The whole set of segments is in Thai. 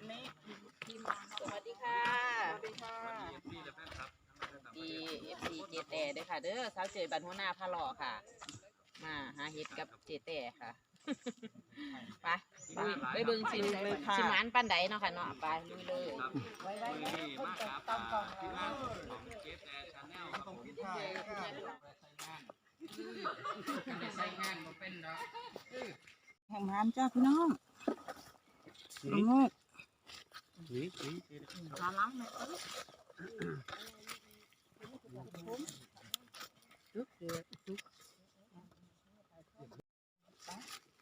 วันนี้สวัสดีค่ะ สวัสดีค่ะดีเอฟซีเจแต่เด้อค่ะ เด้อสาวเจยบันหัวหน้าพาหล่อค่ะ มาหาเห็ดกับเจแต่ค่ะไปลุยไปเบิ่งสิเลยค่ะสิหมานปันใดเนาะค่ะเนาะไปลุยเลยไว้ไว้ไว้คนจะตำกล่องแล้วแห่งานจ้าพี่น้องมะม่วง หาล้างไหมเอ้ย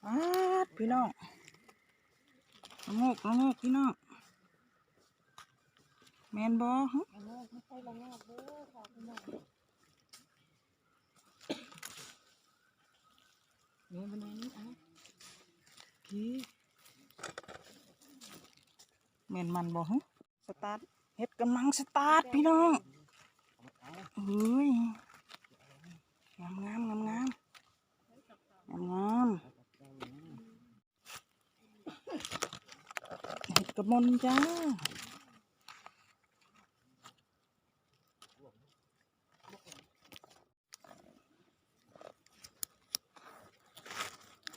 อ้าพี่น้องมะม่วงมะม่วงพี่น้องแมนบอฮะนี่มันนี่อะ พี่แม่นมันบ่ฮะสตาร์ทเฮ็ดกำลังสตาร์ทพี่น้องเฮ้ยงามงามงามงามงามงามเฮ็ดกระมนจ้า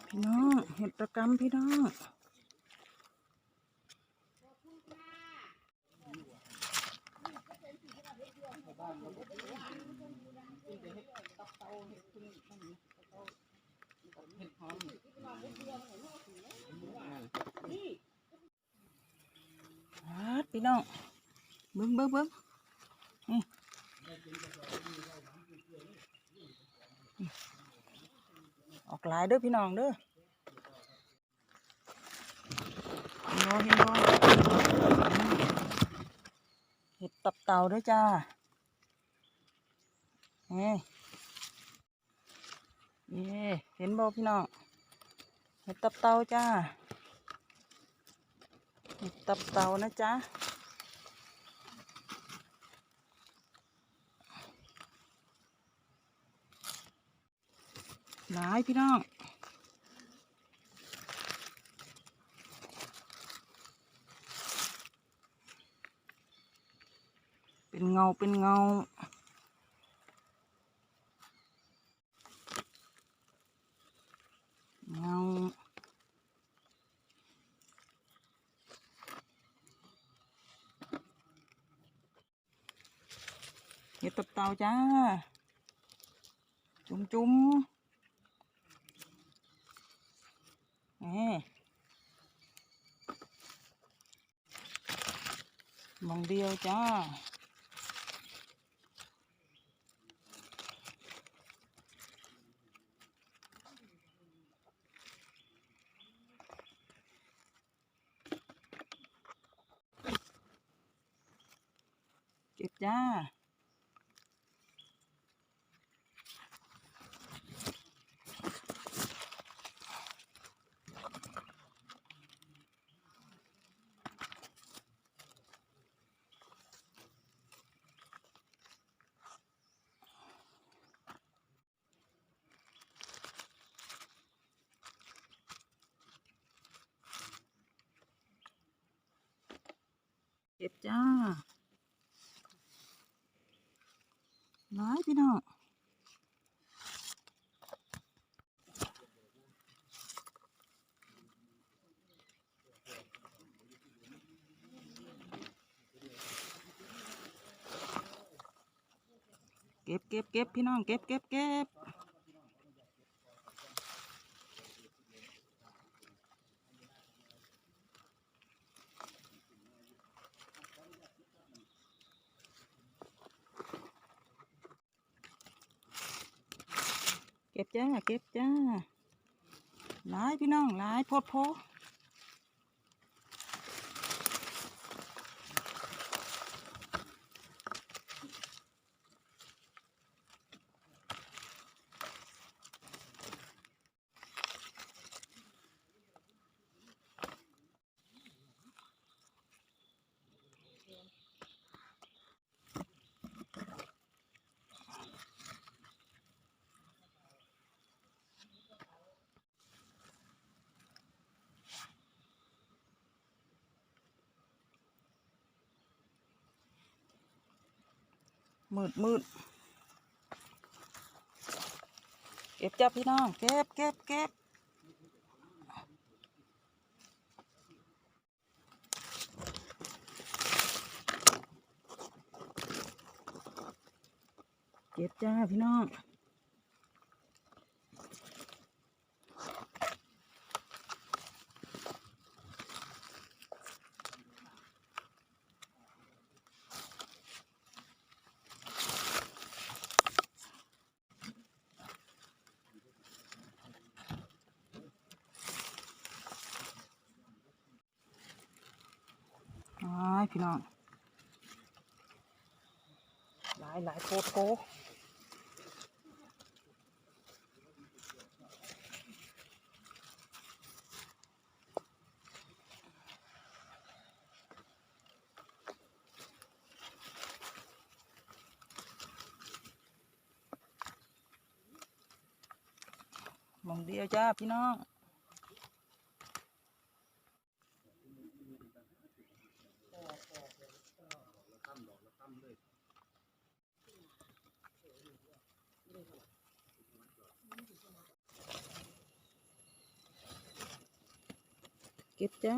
พี่น้องเห็ดตะกรรมพี่น้อง ฮัดพี่น้องเบิ้งเบิ้งนี่ออกหลายเด้อพี่น้องเด้อเห็นบ่เห็นบ่เห็ดตับเต่าด้อจ้าเฮ้เย่เห็นบ่พี่น้องเห็ดตับเต่าจ้าเห็ดตับเต่านะจ๊ะ หลายพี่น้องเป็นเงาเป็นเงาเงาเห็ดตับเต่าจ้า จุ่มจุ่มนี่ มองเดียวจ้า เก็บจ้า ก็บจ้าหลายพี่น้องเก็บเก็บเก็บพี่น้องเก็บเก็บเก็บเก็บจ้า เก็บจ้าหลายพี่น้องหลายโพดโพ มืดมืดเก็บจ้าพี่น้อง เก็บเก็บเก็บเก็บจ้าพี่น้อง อ้ายพี่ น้องหลายหลายโคตรโคมองเดียวจ้าพี่น้อง เก็บจ้า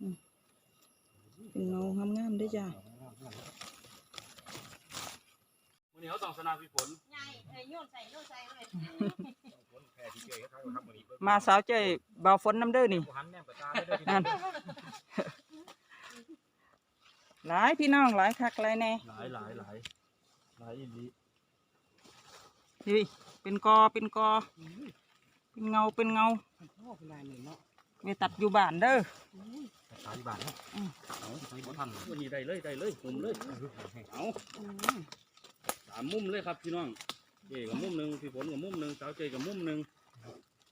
อืมเป็นเงางามๆด้วยจ้าวันนี้เขาต้องสนาพี่ฝนใหญ่เอ้ยโยนใส่โยนใส่เลยแค่ที่เจอเขาครับวันนี้มาสาวเจ้ยบ่าวฝนน้ำเด้อนี่หันแนมประจานได้ด้วยนั่นหลายพี่น้องหลายคักหลายแน่หลายหลายหลาย หลายอีหลีเฮ้ยเป็นกอเป็นกอ เป็นเงาเป็นเงาไม่ตัดอยู่บ้านเด้อสายบาทเนาะเอาใส่บ่ทันวันนี้ได้เลยได้เลยมุมเลยเอาสามมุมเลยครับพี่น้องเจกับมุมหนึ่งพี่ฝนกับมุมหนึ่งสาวเจกับมุมหนึ่ง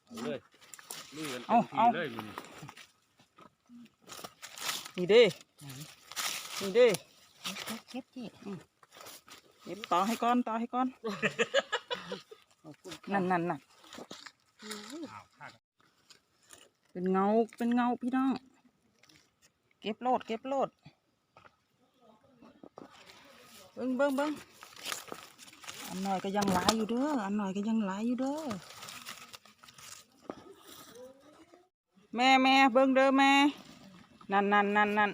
เอาเลยลุยกันเต็มที่เลยอยู่นี่นี่เด้นี่เด้เก็บที่เก็บต่อให้ก่อนต่อให้ก่อน นั่นนั่นน่ะอ้าวข้าเป็นเงาเป็นเงาพี่น้อง เก็บโลด เก็บโลด เบิ้งเบิ้งเบิ้งอันหน่อยก็ยังหลายอยู่เด้อ อันหน่อยก็ยังหลายอยู่เด้อ แม่แม่เบิ้งเด้อแม่ นั่นนั่นนั่นนั่น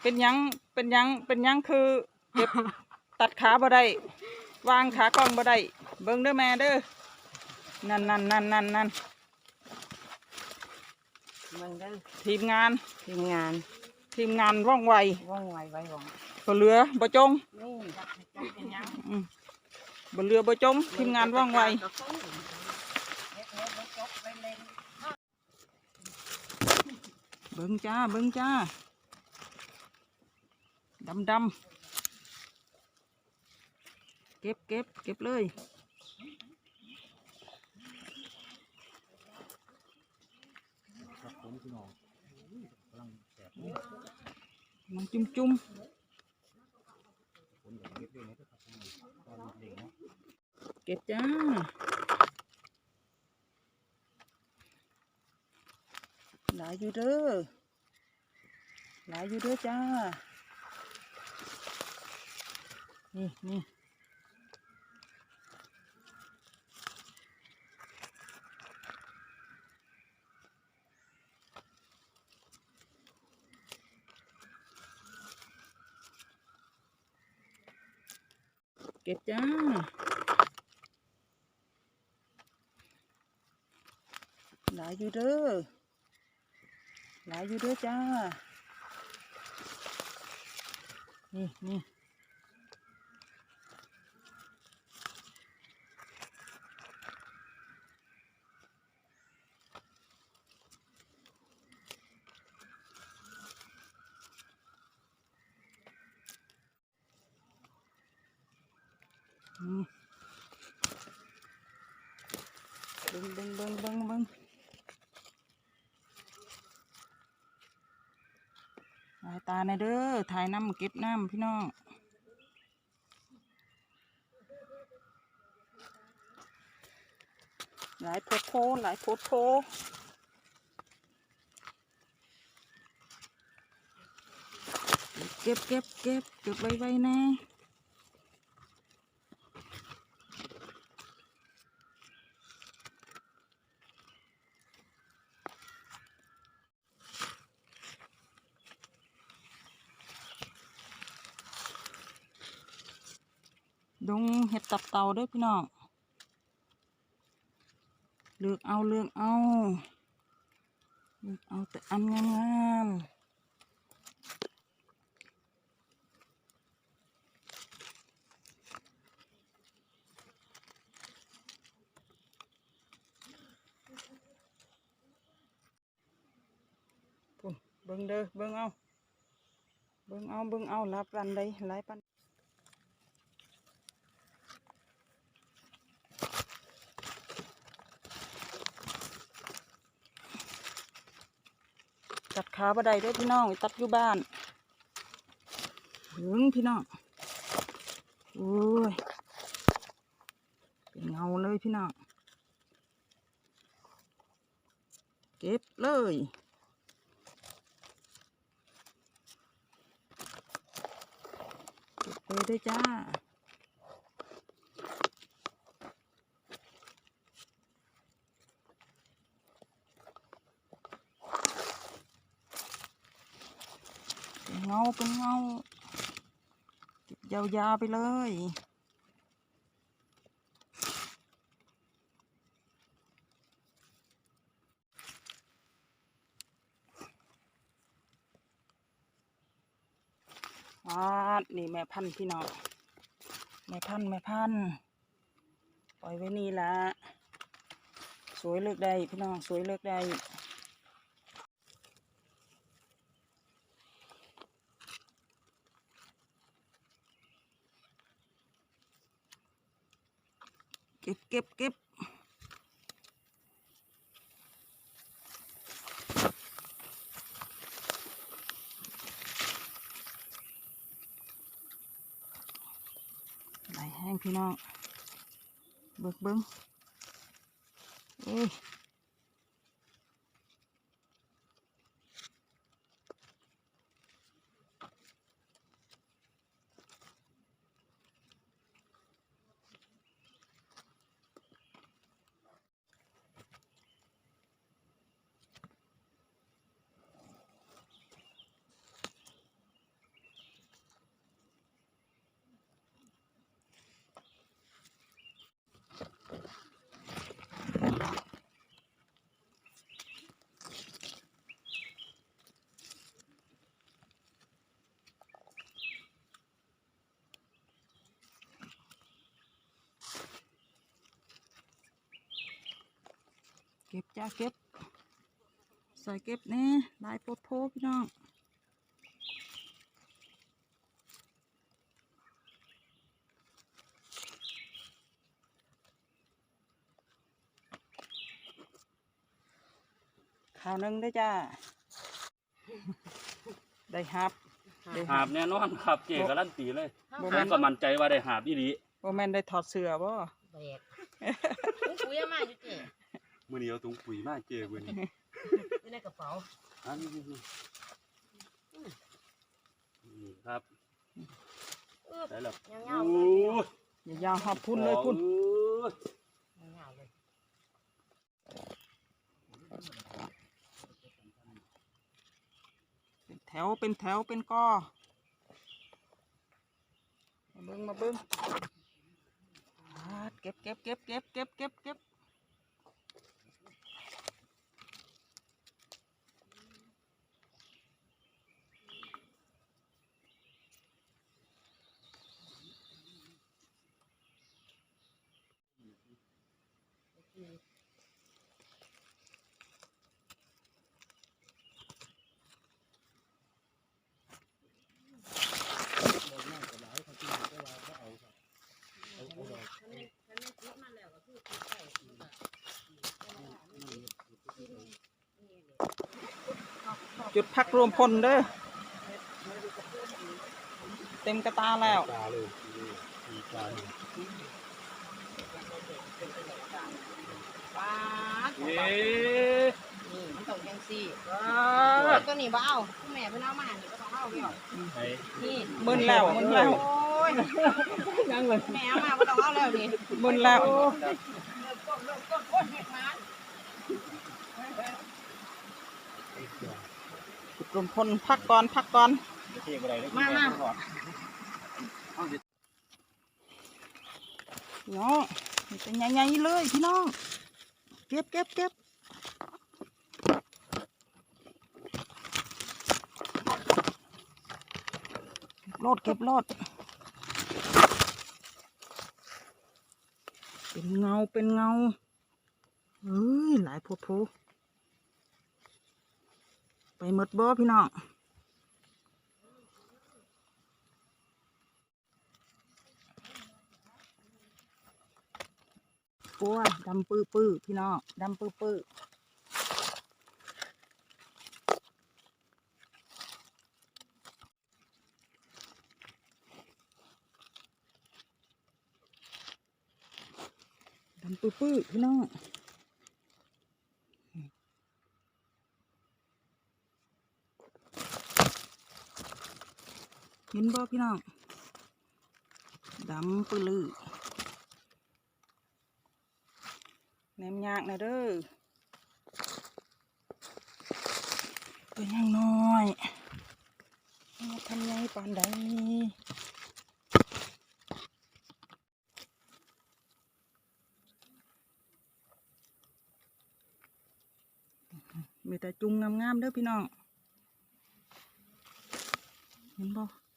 เป็นหยัง เป็นหยัง เป็นหยังคือ เก็บตัดขาบ่ได้วางขากล้องบ่ได้เบิ้งเด้อแม่เด้อนั่นนั่นนั่นนั่นนั่นมันได้ทีมงานทีมงานทีมงานว่องไวว่องไวไว้ว่องบ่เรือบ่จงนี่เป็นยังอืมบ่เรือบ่จงทีมงานว่องไวเบิ่งจ้าเบิ่งจ้าดำดำ เก็บเก็บเก็บเลย ครับผมพี่น้องกำลังแสบมันจุ่มจุ่มฝนอย่างเก็บด้วยนะครับตอนเด็กเนาะเก็บจ้าหลายอยู่เด้อหลายอยู่เด้อจ้า นี่นี่ ก็บจ้าหลายอยู่เด้อหลายอยู่เด้อจ้า นี่นี่อืมเบิ้งเบิ้งเบิ้งเบิ้งเบิ้ง สายตาในอยเด้อถ่าย น้ำเก็บน้ำพี่น้องหลายโพดโพหลายโพดโพเก็บก็บเก็บเก็บเก็บไว้ไว้แน่ งเห็ดตับเต่าเด้วยพี่น้อง เลือกเอาเลือกเอาเลือกเอาแต่อันงามๆพุ่นเบิ่งเด้อเบิ่งเอา เบิ่งเอา เบิ่งเอารับรันใดหลายปัน ขาบ่ได้เด้พี่น้องตัดอยู่บ้านถึงพี่น้องโอ้ยเป็นเงาเลยพี่น้องเก็บเลยเก็บเลยเด้วยจ้า เงาเป็นเงาเก็บยาวๆไปเลยวาดนี่แม่พันธุ์พี่น้องแม่พันธุ์แม่พันธุ์ปล่อยไว้นี่ละสวยเลือกได้พี่น้องสวยเลือกได้ ก็บเก็บเก็บไหลแห้งพี่น้องเบิกเบิ้งเอ้ ก็บจ้าเก็บใส่เก็บแนี่ลายโพดโพพี่น้องข่าวหนึ่งได้อจ้า ได้ฮับได้หาบแน่นอนครับเจ๊การันตีเลยบ่ผแม่มนก็มั่นใจว่าได้หาบอีหลีโมแมนได้ถอดเสื้อบ่แบกอุ้ยคุยอะมาอยู่เจ๊ มื่อนี้เอาถุงปุ๋ยมาเจอมื่อนี้อยู่ในกระเป๋าอันนี้นี่นี่ครับอึ๊บได้แล้วยาวโอ้ๆเลยยอย่ายาวหอบพุ่นเลยพุ่นโอ้ยยาวๆเลยเป็นแถวเป็นแถวเป็นกอมาเบิ้งมาเบิ้งอ่าเก็บเก็บเก็บเก็บเก็บเก็บเก็บ จุดพักรวมพลเด้อ เต็มกระตาแล้วปลาเลยมีปลาเลย ป๊าด เอ๊ะนี่มันต้องยังสี่ครับอตัวนี้บ่เอาคุณแม่เพิ่นเอามานี่ก็ต้องเอาแล้วไปนี่เบิ่นแล้วเบิ่นแล้วโอ้ยยังเลยแม่เอามาบ่ต้องเอาแล้วนี่เบิ่นแล้วเริ่มต้นเริ่มต้นโอ้ยเฮ็ดมากลุ่มพลพักก่อนพักก่อนเที่ยวอะไรได้มามาพี่น้องนี่เป็นใหญ่ๆเลยพี่น้อง เก็บเก็บเก็บโลดเก็บโลดเป็นเงาเป็นเงาเฮ้ยหลายโพโพไปหมดบ่พี่น้อง ปัวดำปื้อปื้อพี่น้องดำปื้อปื้อดำปื้อปื้อพี่น้องเห็นบ่พี่น้องดำปื้อลือ แหนมยากนะเด้อตัวยังน้อยมาทำไงปานใดมีแต่จุงงามๆเด้อพี่น้องเห็นบ่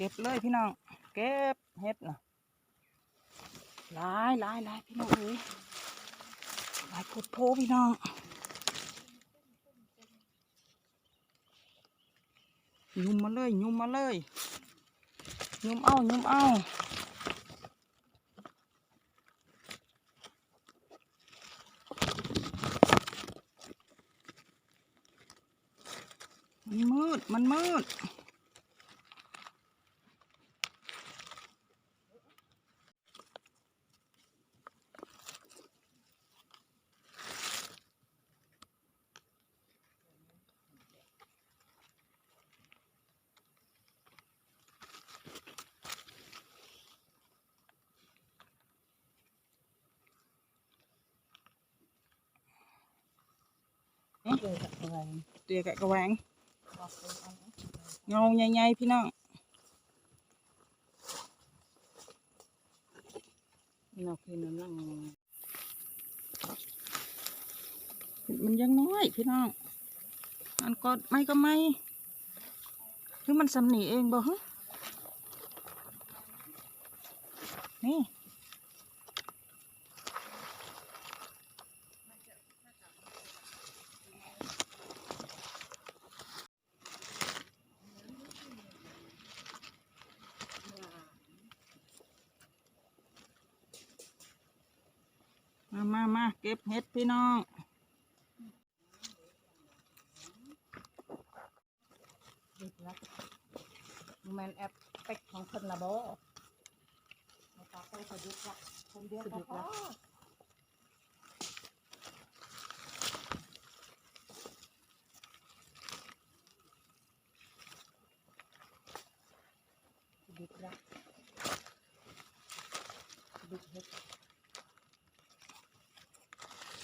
เก็บเลยพี่น้อง เก็บเห็ดนะหลายหลายหลายพี่น้องเอ้ยหลายโพดโพพี่น้อง ยุ่มมาเลย ยุ่มมาเลย ยุ่มเอายุ่มเอามันมืด มันมืด เตียกะกระแวงเงาใหญ่ๆพี่น้องเราคือน้ำลังมันยังน้อยพี่น้องอันกอดไม่ก็ไม่คือมันสำหนีเองบ่ฮะนี่ มามามาเก็บเห็ดพี่น้องแม่นแอปเป็กของคนละโบ่มาตาไปสะดุดละคนเดียวก็พอสะดุดละสะดุดเฮ็ด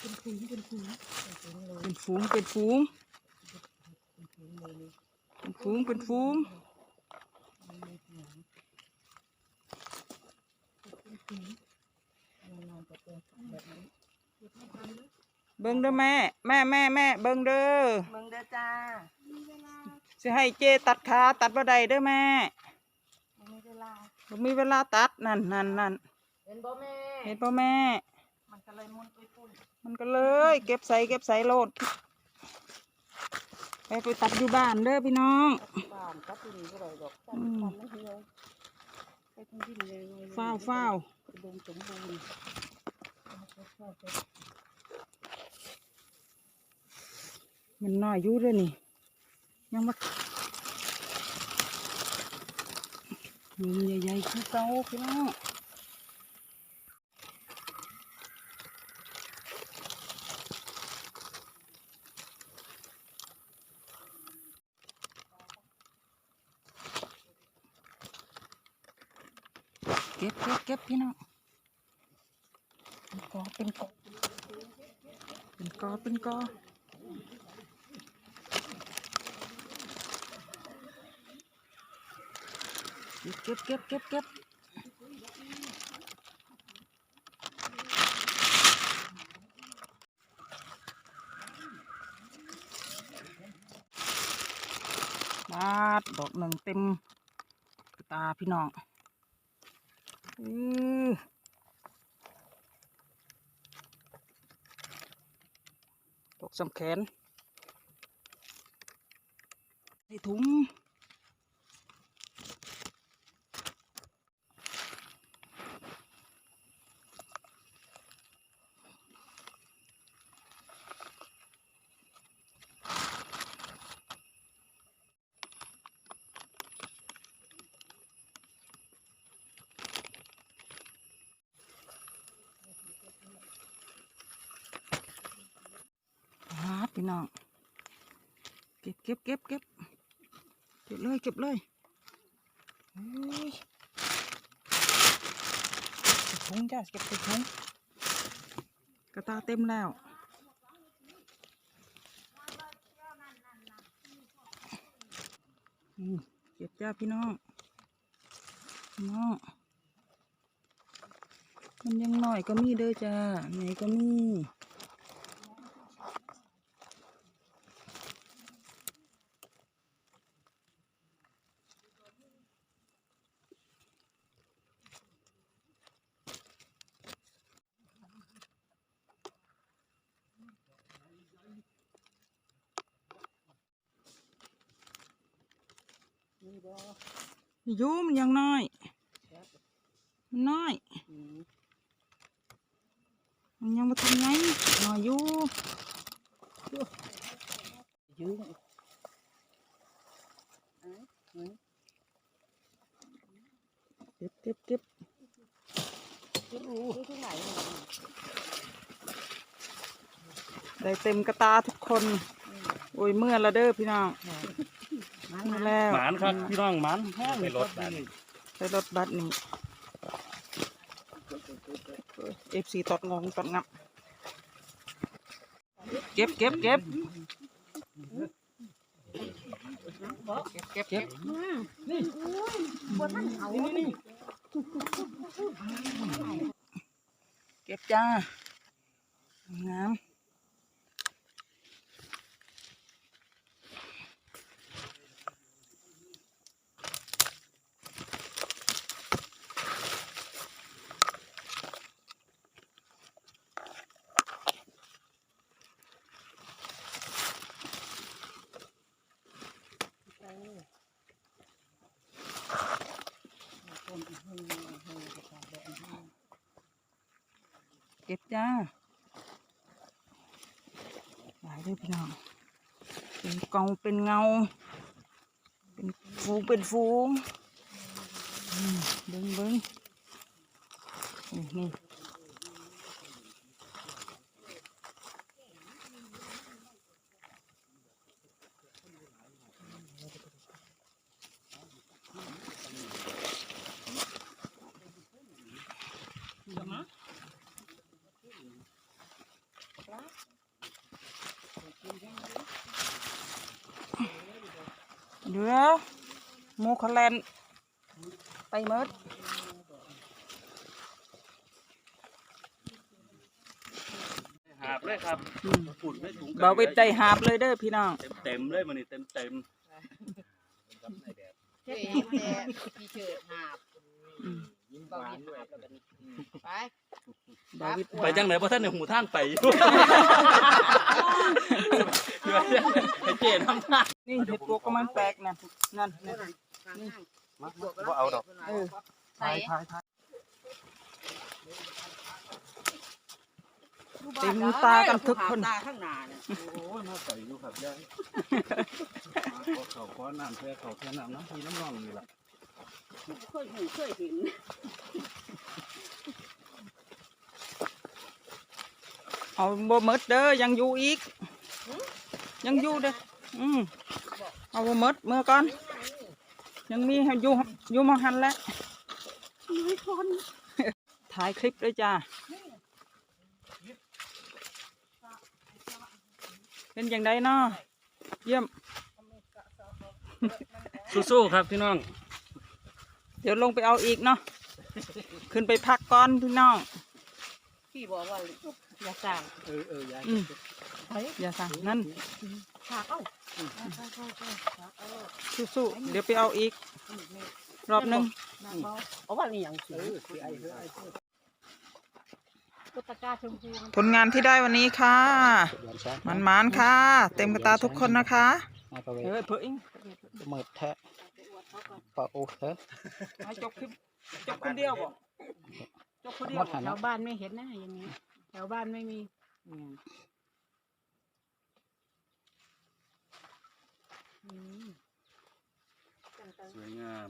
เป็นฝูงเป็นฝูงเป็นฝูงเลยเป็นฝูงเป็นฝูงเป็นฝูงเลยเป็นฝูงเป็นฝูงมันมีเสียงเบิ่งเด้อแม่ แม่แม่แม่เบิ่งเด้อเมืองเด้อจ้าสิให้เจตัดขาตัดบ่ได้เด้อแม่บ่มีเวลาบ่มีเวลาตัดนั่นนั่นนั่นเห็นบ่แม่เห็นป่ะแม่ มันก็เลยมุนไปปุ่น มันก็เลย เก็บใส่เก็บใส่โลด ไปไปตัดอยู่บ้านเด้อพี่น้องบ้านก็ปีนี้ก็เลยดอกจันอืมทร์มันเหี่ยวไปทางดินเลยฟ้าวฟ้าดมสมบูรณ์มันน้อยอยู่ด้อนี่ ยังมามีใหญ่ๆคือเก่าพี่น้องเก็บพี่น้องเป็นกอเป็นกอเป็นกอเป็นกอเก็บเก็บเก็บเก็บบาดดอกหนึ่งเต็มตาพี่น้อง อือดอกสำแขนใส่ถุง ครับพี่น้อง เก็บเก็บเก็บเก็บเลยเก็บเลยเก็บถุงจ้าเก็บถุงกระตาเต็มแล้วเก็บจ้าพี่น้องน้องมันยังหน่อยก็มีเด้อจ้าไหนก็มี ยูมันยังน้อย มันน้อย มันยังมาทำไงน้อยอยู่ยืงเก็บเก็บเก็บยืงที่ไหนได้เต็มกระตาทุกคน โอ้ยเมื่อละเด้อพี่น้องเมื่อแล้วหมานครับพี่น้องหมานแห้งไปรถบัสไปรถบัสนี่เอฟซีตอดงงตอดงับ เก็บเก็บเก็บเก็บเก็บเก็บจ้างามเก็บจ้า หลายเลยพี่น้อง เป็นกองเป็นเงา เป็นฟูงเป็นฟูงเบิ้งเบิ้งนี่นี่ เขาแลนไปเมิดาบเลยครับอืมไม่ถุงบาวเวทใจหาบเลยเด้อพี่น้อง เต็มเลยมันนี่เต็มเต็มเจ๊แต่พี่เชิดหาบยิ้มหวานด้วยครันี้ไปบ่ไปจังไหนเพราะท่านในหูท่างไปอยู่เจนทำท่านี่เห็ดพวกก็มันแปลกนะนั่นนั่น บ่เอาดอกเออใส่เต็มตากันทุกคนตาข้างหน้าเนี่ยโอ้ยมาใส่อยู่ครับยายขอเขาขอน้ำแค่เขาแค่น้ำน้ำพีน้ำนองนี่แหละเคยหูเคยเห็นเอาบ่มดเด้อยังอยู่อีก ยังอยู่เด้ออืมเอาบ่มดเมื่อก่อน ยังมีให้อยู่อยู่มาหันแล้วถ่ายคลิปด้วยจ้าเป็นอย่างไรเนาะเยี่ยม สู้ๆครับพี่น้อง เดี๋ยวลงไปเอาอีกเนาะขึ้นไปพักก่อนพี่น้องพี่บอกว่าอย่าสั่งเออเออยายอืมอย่าสั่งนั่นฉากเอ้า สู้ๆเดี๋ยวไปเอาอีก รอบหนึงเอาว่านี่อย่างสูงกุตกาชมพูผลงานที่ได้วันนี้ค่ะมันมานๆค่ะ เต็มกระตาทุกคนนะคะเฮ้ยเพื่ออิงเมิดแทะปะโอเถอะให้จบคลิปจบคนเดียวบ่จบคนเดียวบ่ หันแถวบ้านไม่เห็นนะอย่างนี้แถวบ้านไม่มีอืม สวยงาม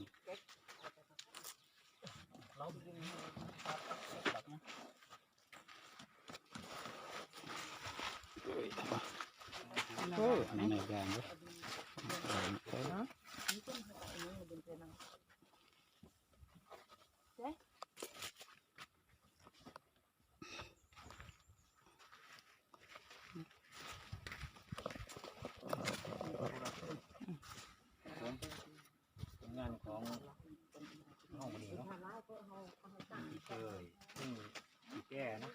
เอออันนี้ในแกงเลยเออ ผลงานของห้องวันนี้เนาะที่เคยซึ่งที่แก้นะ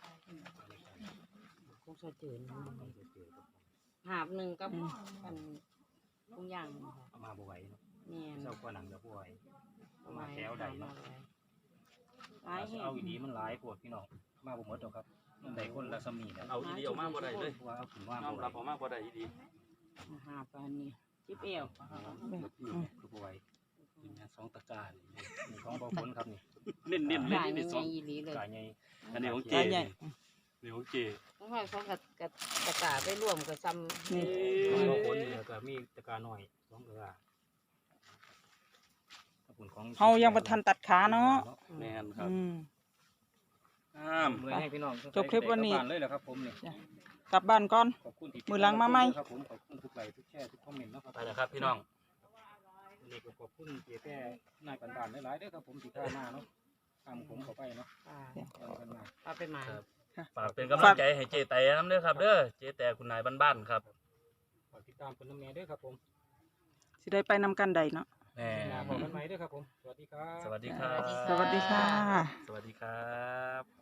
คงสะเจือนหาบหนึ่งกับกันทุกอย่างเอามาบ่ไหวเนาะเนี่ยเจ้าก็หนังจะบ่ไหวประมาแถวใดเนาะหลายแห่งเอาอีดีมันหลายปวดพี่น้องมาบ่หมดดอกครับมันได้คนละสมีนี่ยเอาอีดีออกมาบ่ได้เลยว่าเอาถึงว่าบ่รับออกมาบ่ได้อีดีหาบอันนี้จิบเอวคือบ่ไหวนี่นะสองตะการของบ่ฝนครับนี่เน้นๆเลยนี่สองกายใหญ่อันนี้ของเจ ตาใหญ่นี่ของเจต้องให้เขากับกับกระตาไปร่วมกับซ้ำนี่บ่ฝนนี่แล้วก็มีตะกร้าน้อยสองตะกร้าขอบคุณของเฮายังบ่ทันตัดขาเนาะแม่นครับอืมห้ามเลยให้พี่น้องจบคลิปวันนี้เลยเหรอครับผมนี่กลับบ้านก่อนขอบคุณที่มื้อหลังมาใหม่ครับผมขอบคุณทุกไลค์ทุกแชร์ทุกคอมเมนต์นะครับไปแล้วครับพี่น้องวันนี้ก็ขอบคุณเจ๊แก่นายกันบานหลายๆเด้อครับผมที่ท่ามาเนาะตามผมเข้าไปเนาะอ่าเอากันมาเอาไปหมา ฝากเป็นกำลังใจให้เจ๊แต่น้ำเด้อครับเด้อเจ๊แต่คุณนายบ้านๆครับฝากติดตามเป็นน้ำแม่เด้อครับผมสิได้ไปนำกันใดเนาะแหม่พบกันใหม่เด้อครับผม สวัสดีครับ สวัสดีครัสวัสดีบค่ะสวัสดีค่ะ สวัสดีครับ